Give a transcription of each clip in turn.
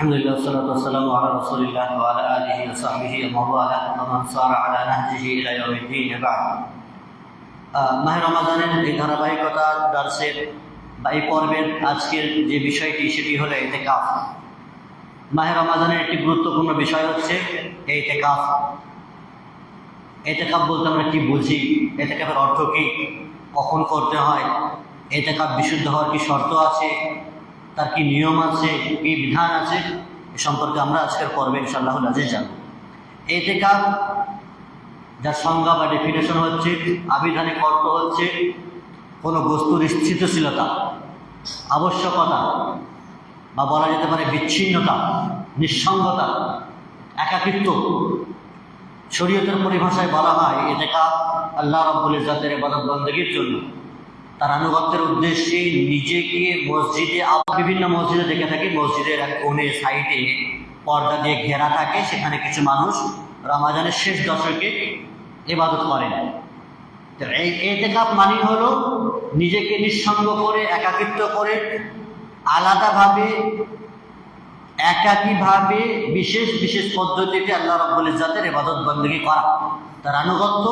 আলহামদুলিল্লাহ সাল্লাতু ওয়াসসালামু আলা রাসূলিল্লাহ ওয়া আলা আলিহি ওয়া সাহবিহি ওয়া মাওয়ালা ওয়া মান সারা আলা নাহজিহি ইলা ইয়াউমিদ্দিন বা'দ মাহে রমাজানের এই ধারাবাহিকতা দার্সের বা এই পর্বের আজকের যে বিষয়টি, সেটি হলো এতেকাফ। মাহে রমাজানের একটি গুরুত্বপূর্ণ বিষয় হচ্ছে এই তেকাফ এতেকাপ বলতে আমরা কি বুঝি? এতেকাপের অর্থ কী? কখন করতে হয়? এতেকাপ বিশুদ্ধ হওয়ার কি শর্ত আছে? তার কি নিয়ম আছে, কি বিধান আছে, এ সম্পর্কে আমরা আজকের পর্বে ইনশাআল্লাহ আজিজ জানব। এতেকাফ যার সংজ্ঞা বা ডেফিনেশন হচ্ছে, আবিধানিক অর্থ হচ্ছে কোনো বস্তুর স্থিতিশীলতা, আবশ্যকতা বা বলা যেতে পারে বিচ্ছিন্নতা, নিঃসঙ্গতা, একাকিত্ব শরীয়তের পরিভাষায় বলা হয় এতেকা আল্লাহ রব্বুল ইজাতের এবাদত বন্দীর জন্য। তার আনুগত্যের উদ্দেশ্যে নিজেকে মসজিদে আবার বিভিন্ন মসজিদে দেখে থাকি। মসজিদের এক কোণে সাইডে পর্দা দিয়ে ঘেরা থাকে, সেখানে কিছু মানুষ রমাজানের শেষ দশকে এবাদত করেন। তো এই এতেকাপ মানে হলো নিজেকে নিঃসঙ্গ করে, একাকিত্ব করে, আলাদাভাবে, একাকীভাবে বিশেষ বিশেষ পদ্ধতিতে আল্লাহ রব্বুল ইজাতের এবাদত বন্দী করা। তার আনুগত্য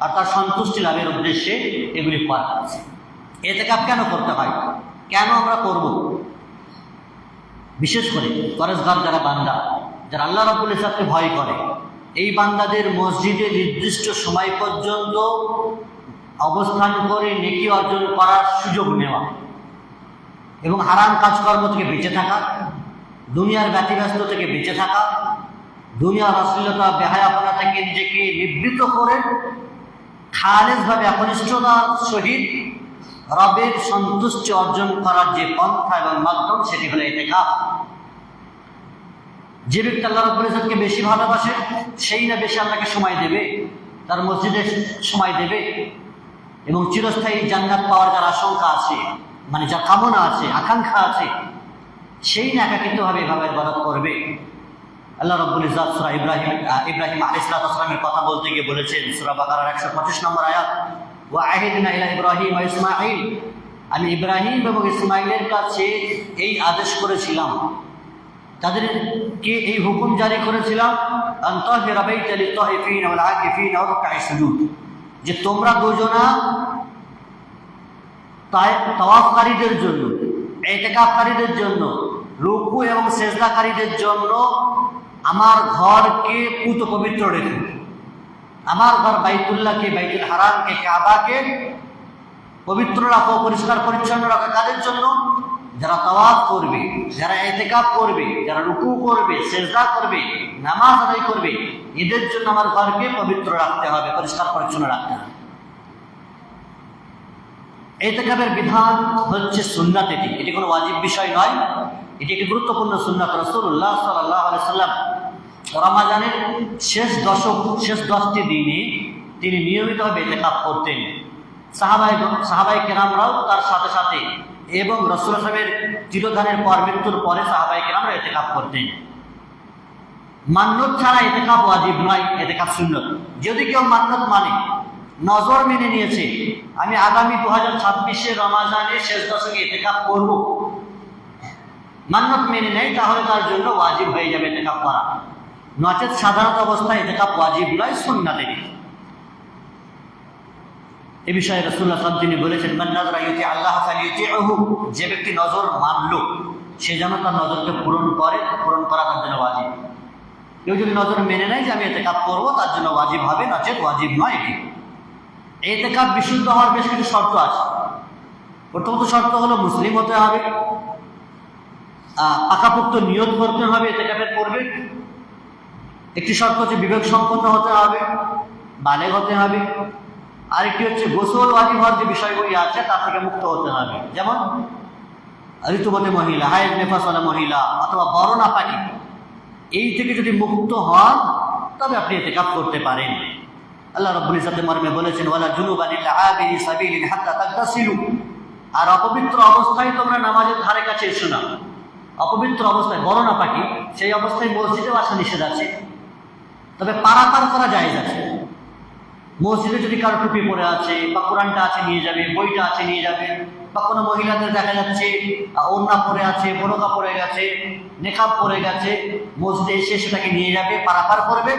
আর তার সন্তুষ্টি লাভের উদ্দেশ্যে এগুলি করা এতে কাপ কেন করতে হয়? কেন আমরা করব? বিশেষ করে ফরেজগার যারা বান্দা, যারা আল্লাহ রব্বুল ইসাদকে ভয় করে, এই বান্দাদের মসজিদে নির্দিষ্ট সময় পর্যন্ত অবস্থান করে নেকি অর্জন করার সুযোগ নেওয়া এবং হারাম কাজকর্ম থেকে বেঁচে থাকা, দুনিয়ার ব্যতিব্যস্ত থেকে বেঁচে থাকা, দুনিয়ার অশ্লীলতা, বেহায়াপনা থেকে নিজেকে নিবৃত করে খালেজভাবে একনিষ্ঠতার সহিত রবের সন্তুষ্টি অর্জন করার যে পন্থা এবং মাধ্যম, সেটি হলো এতেকা যে ব্যক্তি আল্লাহ রব্বুল ইজ্জতকে বেশি ভালোবাসে, সেই না বেশি আল্লাহকে সময় দেবে, তার মসজিদে সময় দেবে এবং চিরস্থায়ী জান্নাত পাওয়ার যার আশঙ্কা আছে মানে যার কামনা আছে, আকাঙ্ক্ষা আছে, সেই না একাকিত্বভাবে এভাবে ইবাদত করবে। আল্লাহ রব্বুল ইজাত সুরা ইব্রাহিম ইব্রাহিম আলাইহিসসালাতু ওয়াসসালামের কথা বলতে গিয়ে বলেছেন, সূরা বাকারার 125 নম্বর আয়াত, ওয়া আহিদনা ইলা ইব্রাহিম ওয়া ইসমাঈল। আমি ইব্রাহিম এবং ইসমাইলের কাছে এই আদেশ করেছিলাম। তাদেরকে এই হুকুম জারি করেছিলাম? যে তোমরা দুজনা তাওয়াফকারীদের জন্য, এতেকাফকারীদের জন্য, রুকু এবং সেজদাকারীদের জন্য আমার ঘরকে পুত পবিত্র রেখে আমার ঘর বাইতুল্লাহকে, বাইতুল হারামকে, কাবাকে পবিত্র রাখো, পরিষ্কার, পরিচ্ছন্ন রাখো কাদের জন্য? যারা তাওয়াফ করবে, যারা এতেকাপ করবে, যারা রুকু করবে, সেজদা করবে, নামাজ আদায় করবে, এদের জন্য আমার ঘরকে পবিত্র রাখতে হবে, পরিষ্কার, পরিচ্ছন্ন রাখতে হবে। এতেকাবের বিধান হচ্ছে সুন্নাত এটি। এটি কোনো ওয়াজিব বিষয় নয়। এটি একটি গুরুত্বপূর্ণ সুন্নাত। রসুল্লাহ সাল্লাহ সাল্লাম রমাজানের শেষ দশক, শেষ দশটি দিনে তিনি নিয়মিতভাবে এতেকাপ করতেন। সাহাবাই সাহাবাই কেরামরাও তার সাথে সাথে এবং রসুল আসলামের চিরধানের পর মৃত্যুর পরে সাহাবাই কেরামরা এতেকাপ করতেন। মান্যত ছাড়া এতেকাপ ওয়াজিব নয়, এতেকাপ শূন্য যদি কেউ মান্যত মানে নজর মেনে নিয়েছে, আমি আগামী দু হাজার ছাব্বিশে রমাজানের শেষ দশকে এতেকাপ করব। মান্যত মেনে নেয়, তাহলে তার জন্য ওয়াজিব হয়ে যাবে এতেকাপ করা। নচেত সাধারণত অবস্থায় এতেকাপ ওয়াজিব নয় সুন্নাতের এ বিষয়ে রসুল্লাহ তিনি বলেছেন মান্নাজরা ইউতি আল্লাহ যে ব্যক্তি নজর মানলো, সে যেন তার নজরকে পূরণ করে, পূরণ করা তার জন্য ওয়াজিব। কেউ যদি নজর মেনে নেয় যে আমি এতে কাপ করব, তার জন্য ওয়াজিব হবে নচেত ওয়াজিব নয় এটি। এতে কাপ বিশুদ্ধ হওয়ার বেশ কিছু শর্ত আছে। প্রথমত শর্ত হলো মুসলিম হতে হবে পাকাপোক্ত নিয়ত করতে হবে এতে কাপের করবে একটি শর্ত হচ্ছে বিবেক সম্পন্ন হতে হবে, বালেগ হতে হবে। আরেকটি হচ্ছে গোসল ওয়াজিব হওয়ার যে বিষয়গুলি আছে, তার থেকে মুক্ত হতে হবে। যেমন ঋতুবতী মহিলা হায়ের নেফাসলা মহিলা, অথবা বরণা পানি এই থেকে যদি মুক্ত হন, তবে আপনি এতে কাপ করতে পারেন। আল্লাহ রব্বুল ইসাতে মর্মে বলেছেন, ওয়ালা জুনুবানিল্লা আবিরি সাবিলিন হাত্তা তাগতাসিলু। আর অপবিত্র অবস্থায় তোমরা নামাজের ধারে কাছে এসো না। অপবিত্র অবস্থায় বরণা পাখি সেই অবস্থায় মসজিদেও আসা নিষেধ আছে। তবে পারাপার করা যায় আছে। মসজিদে যদি কারও টুপি পরে আছে, বা কোরআনটা আছে, নিয়ে যাবে, বইটা আছে, নিয়ে যাবে, বা কোনো মহিলাদের দেখা যাচ্ছে ওড়না পরে আছে বোরকা পরে গেছে, নেকাব পরে গেছে, মসজিদে এসে সেটাকে নিয়ে যাবে, পারাপার করবে,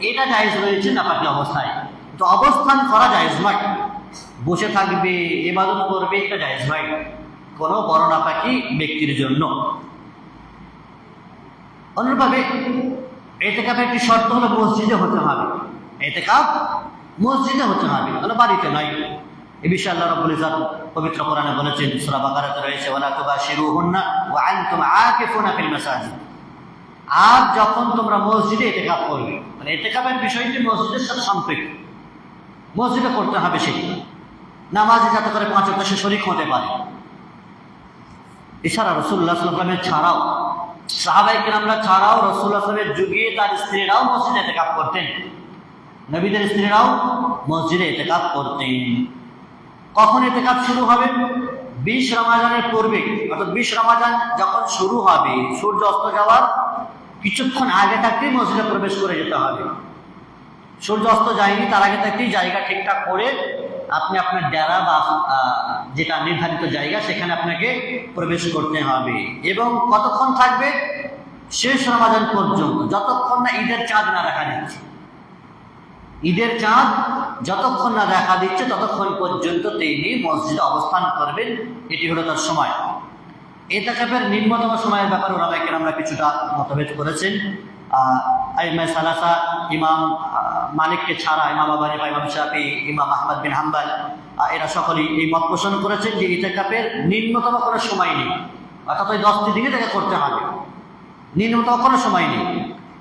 এটা জায়েজ রয়েছে নাপাকি অবস্থায়। তো অবস্থান করা জায়েজ নয়। বসে থাকবে এবাদত করবে, এটা জায়েজ নয়। কোনো বড় নাপাকি ব্যক্তির জন্য। অনুরূপভাবে এতেকাপের একটি শর্ত হলো মসজিদে হতে হবে। এতেকাপ মসজিদে হতে হবে, কোনো বাড়িতে নয়। এ বিষয়ে আল্লাহ রাব্বুল ইজ্জত পবিত্র কোরআনে বলেছেন, সূরা বাকারাতে রয়েছে, ওয়ালা তুবাশিরুহুন্না ওয়া আনতুম আকিফুনা ফিল মাসাজিদ। আর যখন তোমরা মসজিদে এতেকাপ করবে মানে এতেকাপের বিষয়টি মসজিদের সাথে সম্পৃক্ত। মসজিদে করতে হবে সেটি। নামাজে যাতে করে পাঁচ সে শরিক হতে পারে। এছাড়া রসুল্লাহ সাল্লামের ছাড়াও সাহাবাই কেরামরা ছাড়াও সাল্লামের যুগে তার স্ত্রীরাও মসজিদে এতেকাপ করতেন। নবীদের স্ত্রীরাও মসজিদে এতেকাপ করতেন। কখন এতেকাপ শুরু হবে? বিশ রমাজানের পূর্বে। অর্থাৎ বিশ রমাজান যখন শুরু হবে, সূর্য অস্ত যাওয়ার কিছুক্ষণ আগে থাকতেই মসজিদে প্রবেশ করে যেতে হবে। সূর্য অস্ত যায়নি, তার আগে থাকতেই জায়গা ঠিকঠাক করে আপনি আপনার ডেরা বা যেটা নির্ধারিত জায়গা, সেখানে আপনাকে প্রবেশ করতে হবে। এবং কতক্ষণ থাকবে? শেষ রমাজান পর্যন্ত। যতক্ষণ না ঈদের চাঁদ না দেখা দিচ্ছে। ঈদের চাঁদ যতক্ষণ না দেখা দিচ্ছে, ততক্ষণ পর্যন্ত তিনি মসজিদে অবস্থান করবেন। এটি হলো তার সময়। এতাকাপের নিম্নতম সময়ের ব্যাপারে ওরামাইকে আমরা কিছুটা মতভেদ করেছেন। আহ, আইমা সালাসা ইমাম মালিককে ছাড়া ইমাম আবানি বা ইমাম শাফি ইমাম আহমদ বিন হাম্বাল এরা সকলেই এই মত পোষণ করেছেন যে ইতেকাপের নিম্নতম কোনো সময় নেই। অর্থাৎ ওই দশটি দিনে তাকে করতে হবে। নিম্নতম কোনো সময় নেই।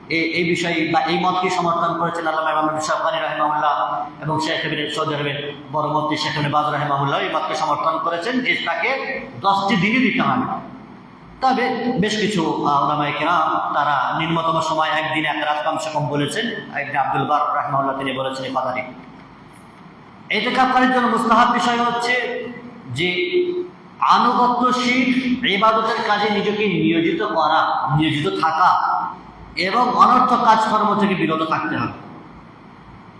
এই বিষয়ে বা এই মতকে সমর্থন করেছেন আল্লাহ ইমাম শাহবানি রহমাউল্লাহ এবং শেখ এবিন সৌদি আরবের বড় মন্ত্রী শেখ বাজ রহমাউল্লাহ এই মতকে সমর্থন করেছেন যে তাকে দশটি দিনই দিতে হবে। তবে বেশ কিছু তারা নিম্নতম সময় একদিন এক রাত কমসে কম বলেছেন। একদিন আব্দুল বার রহমাউল্লাহ তিনি বলেছেন এই কথাটি। এতেকাপকারীর জন্য মুস্তাহাব বিষয় হচ্ছে যে আনুগত্য আনুগত্যশীল ইবাদতের কাজে নিজেকে নিয়োজিত করা, নিয়োজিত থাকা এবং অনর্থ কাজকর্ম থেকে বিরত থাকতে হবে।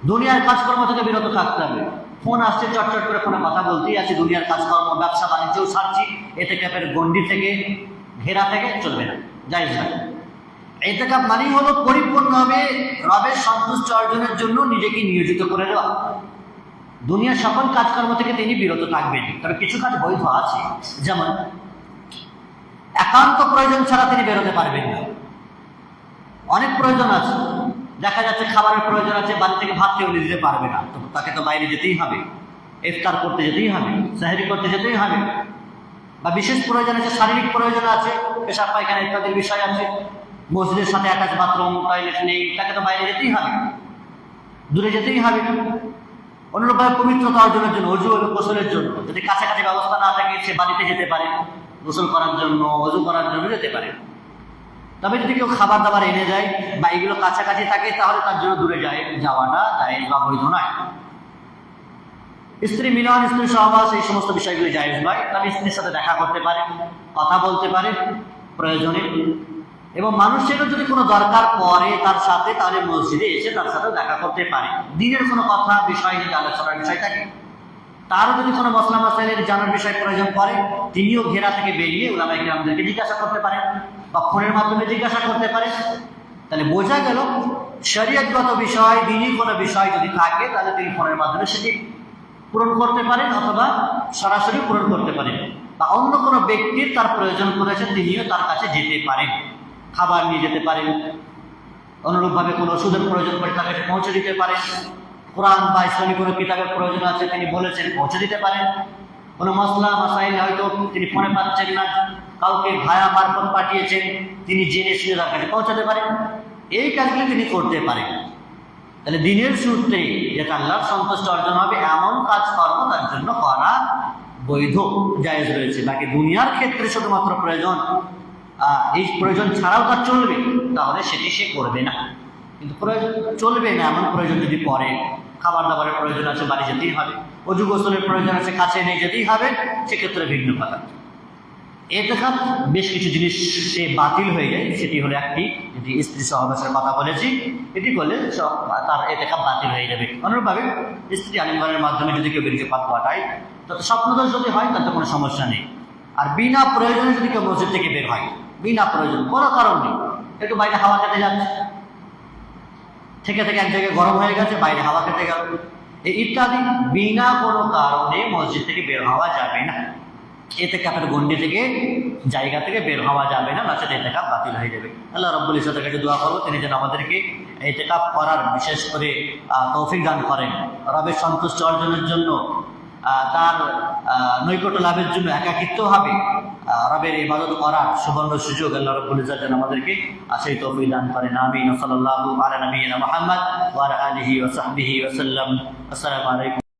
দুনিয়ার কাজকর্ম থেকে বিরত থাকতে হবে। ফোন আসছে, চটচট করে ফোনে কথা বলতেই আছি দুনিয়ার কাজকর্ম, ব্যবসা, বাণিজ্যও সারছি এতে ক্যাপের গন্ডি থেকে ঘেরা থেকে চলবে না, যাই যায় এতে কাপ মানেই হলো পরিপূর্ণভাবে রবের সন্তুষ্ট অর্জনের জন্য নিজেকে নিয়োজিত করে দেওয়া। দুনিয়ার সকল কাজকর্ম থেকে তিনি বিরত থাকবেন, তবে কিছু কাজ বৈধ আছে। যেমন, একান্ত প্রয়োজন ছাড়া তিনি বেরোতে পারবেন না। অনেক প্রয়োজন আছে। দেখা যাচ্ছে খাবারের প্রয়োজন আছে, বাড়ি থেকে ভাত কেউ দিতে পারবে না। তো তাকে তো বাইরে যেতেই হবে। ইফতার করতে যেতেই হবে, সাহেরি করতে যেতেই হবে। বা বিশেষ প্রয়োজন আছে শারীরিক প্রয়োজন আছে, পেশাব পায়খানা ইত্যাদির বিষয় আছে, মসজিদের সাথে অ্যাটাচ বাথরুম টয়লেট নেই, তাকে তো বাইরে যেতেই হবে। দূরে যেতেই হবে। অনুরূপভাবে পবিত্রতা অর্জনের জন্য, অজু এবং গোসলের জন্য, যদি কাছাকাছি ব্যবস্থা না থাকে, সে বাড়িতে যেতে পারে, গোসল করার জন্য, অজু করার জন্য যেতে পারে। তবে যদি কেউ খাবার দাবার এনে যায় বা এগুলো কাছাকাছি থাকে, তাহলে তার জন্য দূরে যায়, যাওয়াটা জায়েজ বা বৈধ নয়। স্ত্রী মিলন, স্ত্রী সহবাস, এই সমস্ত বিষয়গুলি জায়েজ নয়। তবে স্ত্রীর সাথে দেখা করতে পারে, কথা বলতে পারে, প্রয়োজনে। এবং মানুষেরও যদি কোনো দরকার পড়ে তার সাথে, তাহলে মসজিদে এসে তার সাথে দেখা করতে পারে। দিনের কোনো কথা, বিষয় নিয়ে আলোচনার বিষয় থাকে। তারও যদি কোনো মশলা মশাইলের জানার বিষয় প্রয়োজন পড়ে, তিনিও ঘেরা থেকে বেরিয়ে ওলামাই গ্রামদেরকে জিজ্ঞাসা করতে পারেন বা ফোনের মাধ্যমে জিজ্ঞাসা করতে পারে তাহলে বোঝা গেল, শরীয়তগত বিষয়, দিনই কোনো বিষয় যদি থাকে, তাহলে তিনি ফোনের মাধ্যমে সেটি পূরণ করতে পারেন অথবা সরাসরি পূরণ করতে পারেন বা অন্য কোনো ব্যক্তির তার প্রয়োজন করেছে, তিনিও তার কাছে যেতে পারেন। খাবার নিয়ে যেতে পারেন। অনুরূপভাবে কোনো ওষুধের প্রয়োজন পড়ে তার কাছে পৌঁছে দিতে পারেন। কোরআন বা ইসলামী কোনো কিতাবের প্রয়োজন আছে, তিনি বলেছেন, পৌঁছে দিতে পারেন। কোনো মশলা মাসাইল হয়তো তিনি ফোনে পাচ্ছেন না, কাউকে ভায়া মারফত পাঠিয়েছেন, তিনি জেনে শুনে তার কাছে পৌঁছাতে পারেন। এই কাজগুলি তিনি করতে পারেন। তাহলে দিনের সূত্রে যেটা আল্লাহর সন্তুষ্ট অর্জন হবে, এমন কাজকর্ম তার জন্য করা বৈধ, জায়েজ রয়েছে। বাকি দুনিয়ার ক্ষেত্রে শুধুমাত্র প্রয়োজন এই প্রয়োজন ছাড়াও তার চলবে, তাহলে সেটি সে করবে না। কিন্তু প্রয়োজন চলবে না, এমন প্রয়োজন যদি পড়ে খাবার দাবারের প্রয়োজন আছে, বাড়ি যেতেই হবে অজু গোসলের প্রয়োজন আছে, কাছে নিয়ে যেতেই হবে, সেক্ষেত্রে ভিন্ন কথা। এতেকাপ বেশ কিছু জিনিস সে বাতিল হয়ে যায়। সেটি হলো একটি, যেটি স্ত্রী সহবাসের কথা বলেছি, এটি করলে তার এতেকাপ বাতিল হয়ে যাবে। অনুরূপভাবে স্ত্রী আলিঙ্গনের মাধ্যমে যদি কেউ বেরিয়ে পাত ঘটায় তত স্বপ্নদোষ যদি হয়, তাতে কোনো সমস্যা নেই। আর বিনা প্রয়োজনে যদি কেউ মসজিদ থেকে বের হয়, বিনা প্রয়োজন, কোনো কারণ নেই। একটু বাইরে হাওয়া খেতে যাচ্ছে। থেকে থেকে এক জায়গায় গরম হয়ে গেছে, বাইরে হাওয়া খেতে গেল। ইত্যাদি বিনা কোনো কারণে মসজিদ থেকে বের হওয়া যাবে না। এতে কাপের গন্ডি থেকে জায়গা থেকে বের হওয়া যাবে না নচেত এতে কাপ বাতিল হয়ে যাবে। আল্লাহ রব্বুল ইসলাতের কাছে দোয়া করব, তিনি যেন আমাদেরকে এতে কাপ করার বিশেষ করে তৌফিক দান করেন। রবের সন্তুষ্ট অর্জনের জন্য তার নৈকট্য লাভের জন্য একাকিত্ব হবে। রবের ইবাদত করার সুবর্ণ সুযোগ আল্লাহ রব্বুল ইজ্জত যেন আমাদেরকে সেই তৌফিক দান করেন। আমিন। সাল্লাল্লাহু আলা নবিয়িনা মুহাম্মদ ওয়া আলা আসসালামু আলাইকুম।